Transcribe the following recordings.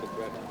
Çok verdim.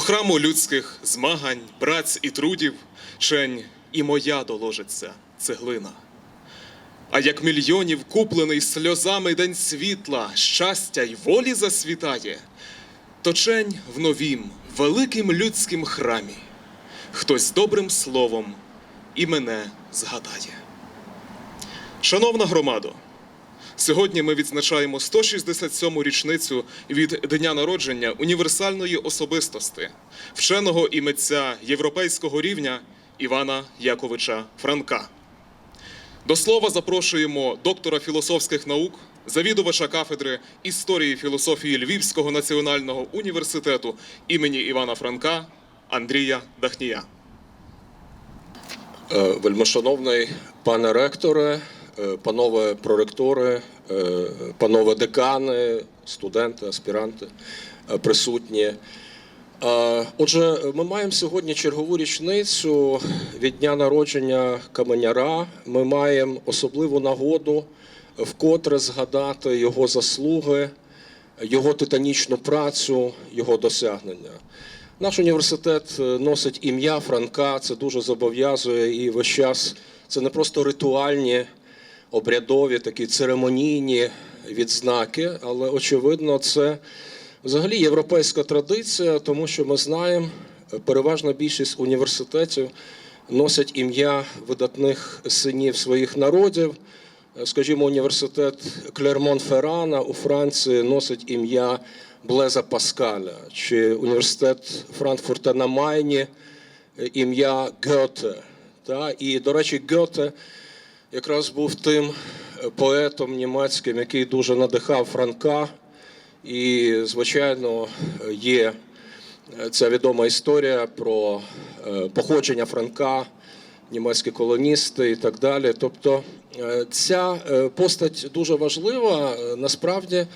Храму людських змагань, праць і трудів, чень і моя доложиться цеглина. А як мільйонів куплений сльозами день світла, щастя й волі засвітає, то чень в новім, великим людським храмі, хтось добрим словом і мене згадає. Шановна громадо, Сьогодні ми відзначаємо 167-му річницю від дня народження універсальної особистості, вченого і митця європейського рівня Івана Яковича Франка. До слова запрошуємо доктора філософських наук, завідувача кафедри історії філософії Львівського національного університету імені Івана Франка Андрія Дахнія. Е, Вельмишановний пане ректоре, панове проректори, е, панове декани, студенти, аспіранти е, присутні. Е, Отже, ми маємо сьогодні чергову річницю від дня народження Каменяра. Ми маємо особливу нагоду вкотре згадати його заслуги, його титанічну працю, його досягнення. Наш університет е, носить ім'я Франка, це дуже зобов'язує і весь час це не просто ритуальні, обрядові, такі церемонійні відзнаки, але очевидно, це взагалі європейська традиція, тому що ми знаємо, переважна більшість університетів носять ім'я видатних синів своїх народів. Скажімо, університет Клермон-Феррана у Франції носить ім'я Блеза Паскаля, чи університет Франкфурта на Майні ім'я Гьоте. І, до речі, Гьоте якраз був тим е, поетом німецьким, який дуже надихав Франка. І, звичайно, є е, ця відома історія про е, походження Франка, німецькі колоністи і так далі. Тобто ця постать дуже важлива насправді,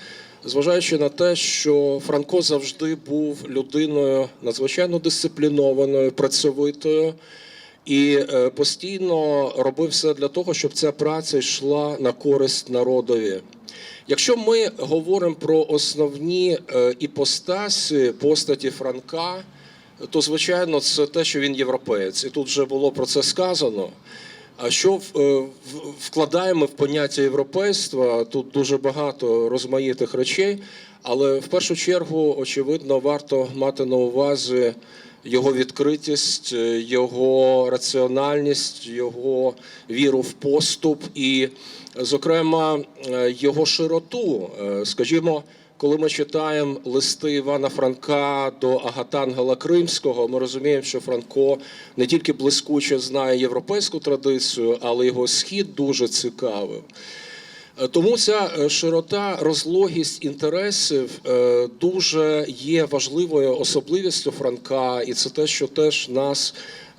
зважаючи на те, що Франко завжди був людиною надзвичайно дисциплінованою, працьовитою. І е, постійно робив все для того, щоб ця праця йшла на користь народові. Якщо ми говоримо про основні е, іпостасі постаті Франка, то звичайно це те, що він європеєць, і тут вже було про це сказано. А що е, вкладаємо в поняття європейства? Тут дуже багато розмаїтих речей, але в першу чергу, очевидно, варто мати на увазі його відкритість, е, його раціональність, його віру в поступ і, зокрема, е, його широту. Е, Скажімо, коли ми читаємо листи Івана Франка до Агатангела Кримського, ми розуміємо, що Франко не тільки блискуче знає європейську традицію, але його схід дуже цікавив. Е, Тому ця е, широта, розлогість інтересів е, дуже є важливою особливістю Франка, і це те, що теж нас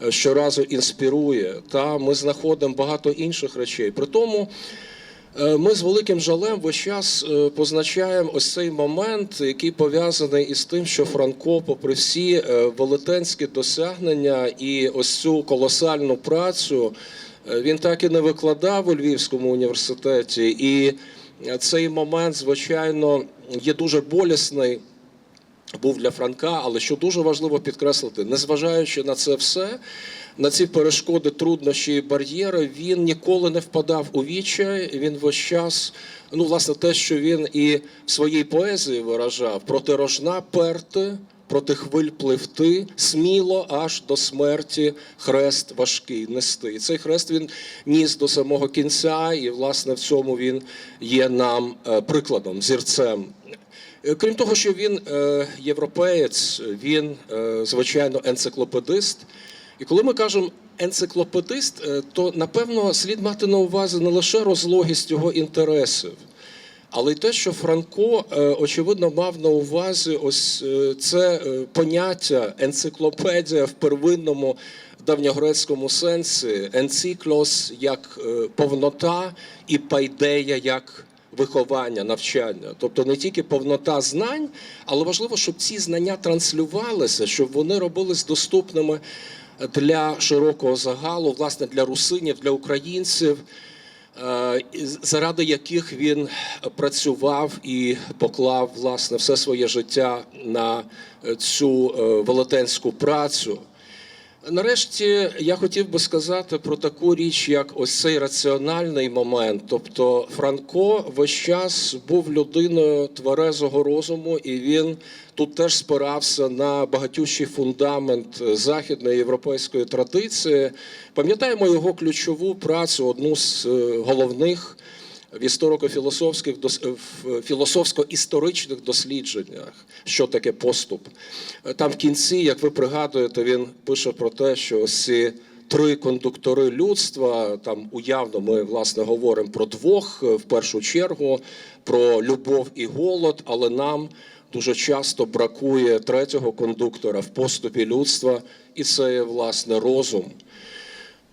щоразу інспірує. Та ми знаходимо багато інших речей. При тому ми з великим жалем весь час позначаємо ось цей момент, який пов'язаний із тим, що Франко, попри всі велетенські досягнення і ось цю колосальну працю. Е, Він так і не викладав у Львівському університеті, і цей момент, звичайно, є дуже болісний. Був для Франка, але що дуже важливо підкреслити, незважаючи на це все, на ці перешкоди, труднощі і бар'єри, він ніколи не впадав у відчай. Він весь час, ну, власне, те, що він і в своїй поезії виражав, проти рожна перти, проти хвиль пливти, сміло аж до смерті хрест важкий нести. І цей хрест він ніс до самого кінця, і, власне, в цьому він є нам е, прикладом, зірцем. Е, Крім того, що він е, європеєць, він, звичайно, енциклопедист. І коли ми кажемо енциклопедист, то напевно слід мати на увазі не лише розлогість його інтересів, але те, що Франко, е, очевидно, мав на увазі ось е, це е, поняття енциклопедія в первинному давньогрецькому сенсі, енциклос як повнота і пайдея як виховання, навчання. Тобто не тільки повнота знань, але важливо, щоб ці знання транслювалися, щоб вони робились доступними для широкого загалу, власне, для русинів, для українців. Е, Заради яких він працював і поклав власне все своє життя на цю е, велетенську працю. Нарешті я хотів би сказати про таку річ, як ось цей раціональний момент. Тобто Франко весь час був людиною тверезого розуму, і він тут теж спирався на багатющий фундамент західної європейської традиції. Пам'ятаємо його ключову працю, одну з е, головних в історико-філософських в філософсько-історичних дослідженнях, що таке поступ. Там в кінці, як ви пригадуєте, він пише про те, що ось ці три кондуктори людства, там уявно ми власне говоримо про двох е, в першу чергу, про любов і голод, але нам дуже часто бракує третього кондуктора в поступі людства, і це є власне розум.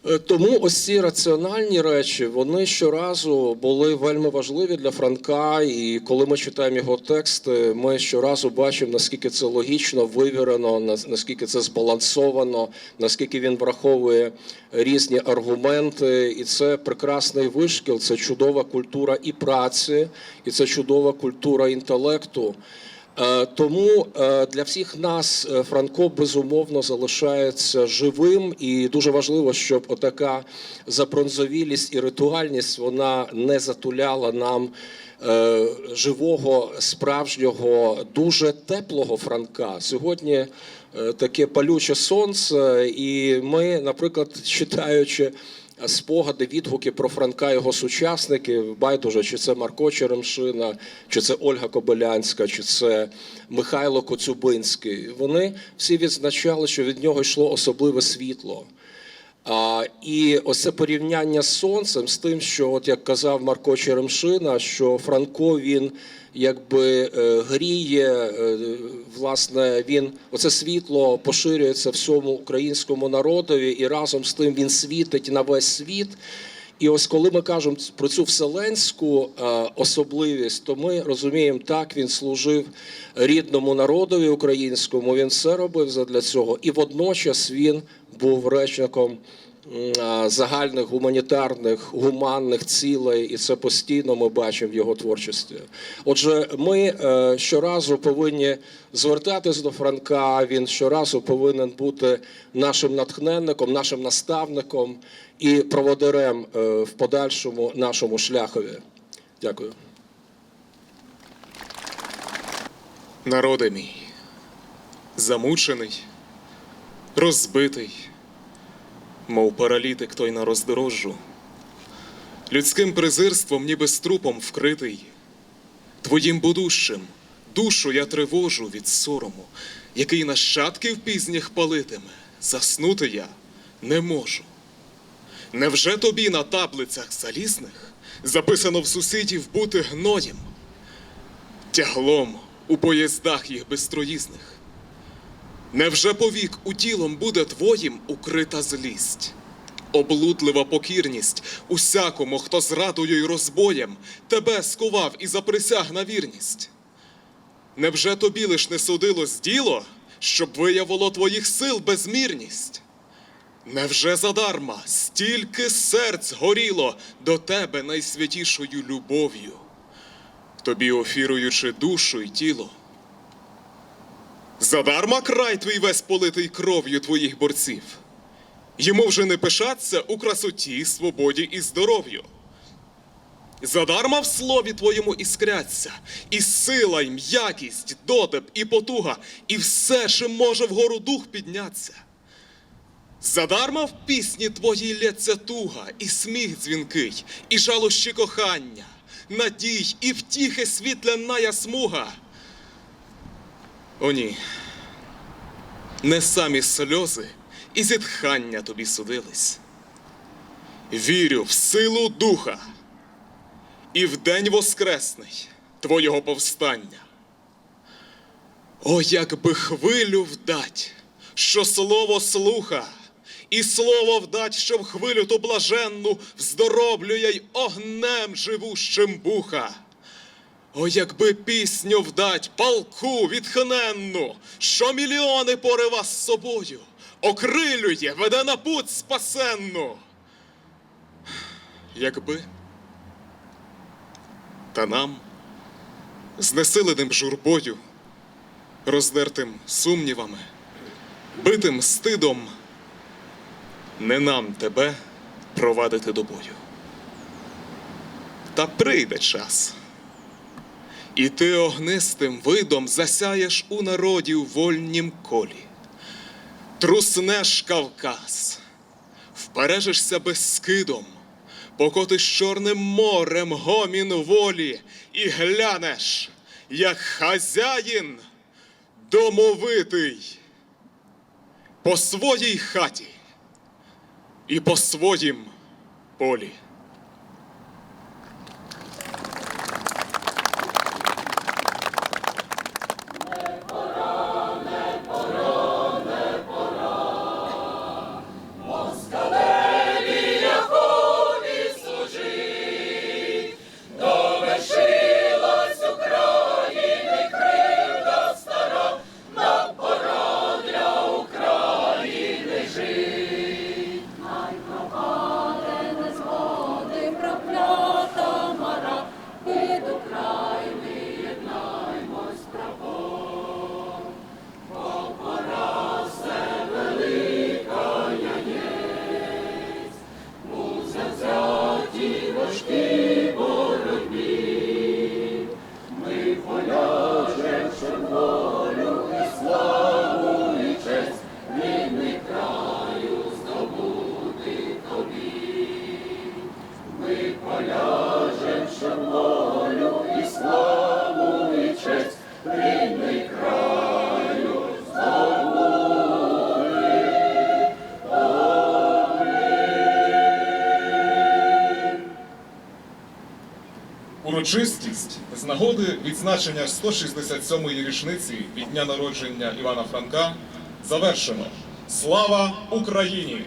Е, Тому ось ці раціональні речі вони щоразу були вельми важливі для Франка. І коли ми читаємо його тексти, ми щоразу бачимо, наскільки це логічно, вивірено, наскільки це збалансовано, наскільки він враховує різні аргументи. І це прекрасний вишкіл, це чудова культура і праці, і це чудова культура інтелекту. Е, Тому е, для всіх нас е, Франко безумовно залишається живим, і дуже важливо, щоб отака забронзовілість і ритуальність вона не затуляла нам живого, справжнього, дуже теплого Франка. Сьогодні таке палюче сонце, і ми, наприклад, читаючи спогади, відгуки про Франка його сучасників. Байдуже, чи це Марко Черемшина, чи це Ольга Кобилянська, чи це Михайло Коцюбинський. Вони всі відзначали, що від нього йшло особливе світло. А, і ось це порівняння з сонцем, з тим, що, от як казав Марко Черемшина, що Франко він якби е, гріє, е, власне, він оце світло поширюється всьому українському народові, і разом з тим він світить на весь світ. І ось коли ми кажемо про цю вселенську е, особливість, то ми розуміємо, так він служив рідному народові українському. Він все робив задля цього, і водночас він був речником загальних гуманітарних гуманних цілей, і це постійно ми бачимо в його творчості. Отже, ми е, щоразу повинні звертатись до Франка. Він щоразу повинен бути нашим натхненником, нашим наставником і проводирем е, в подальшому нашому шляхові. Дякую. Народи мій, замучений, розбитий, мов паралітик той на роздорожжу, людським презирством, ніби струпом вкритий, твоїм будущим душу я тривожу від сорому, який нащадків пізніх палитиме, заснути я не можу. Невже тобі на таблицях залізних записано в сусідів бути гноєм? тяглом у поїздах їх безстроїзних. Невже повік у тілом буде твоїм укрита злість, облудлива покірність усякому, хто зрадою й розбоєм тебе скував і заприсяг на вірність? Невже тобі лиш не судилось діло, щоб виявило твоїх сил безмірність? Невже задарма стільки серць горіло до тебе найсвятішою любов'ю? тобі офіруючи душу й тіло. Задарма край твій весь политий кров'ю твоїх борців. Йому вже не пишаться у красоті, свободі і здоров'ю. Задарма в слові твоєму іскряться, і сила, й м'якість, дотеп, і потуга, і все, чим може вгору дух підняться. Задарма в пісні твоїй лється туга, і сміх дзвінкий, і жалощі кохання, надій і втіхи світляная смуга. О ні, не самі сльози і зітхання тобі судились. Вірю в силу духа і в день воскресний твого повстання. О, як би хвилю вдать, що слово слуха, і слово вдать, що в хвилю ту блаженну вздороблює й огнем живущим буха. О, якби пісню вдать палку відхненну, що мільйони порива з собою, окрилює, веде на путь спасенну. Якби та нам, знесиленим журбою, роздертим сумнівами, битим стидом, не нам тебе провадити до бою. Та прийде час, і ти огнистим видом засяєш у народі в вольнім колі, труснеш Кавказ, впережишся безскидом, покотиш чорним морем гомін волі і глянеш, як хазяїн домовитий по своїй хаті і по своїм полі. Урочистість з нагоди відзначення 167-ї річниці від дня народження Івана Франка завершено. Слава Україні!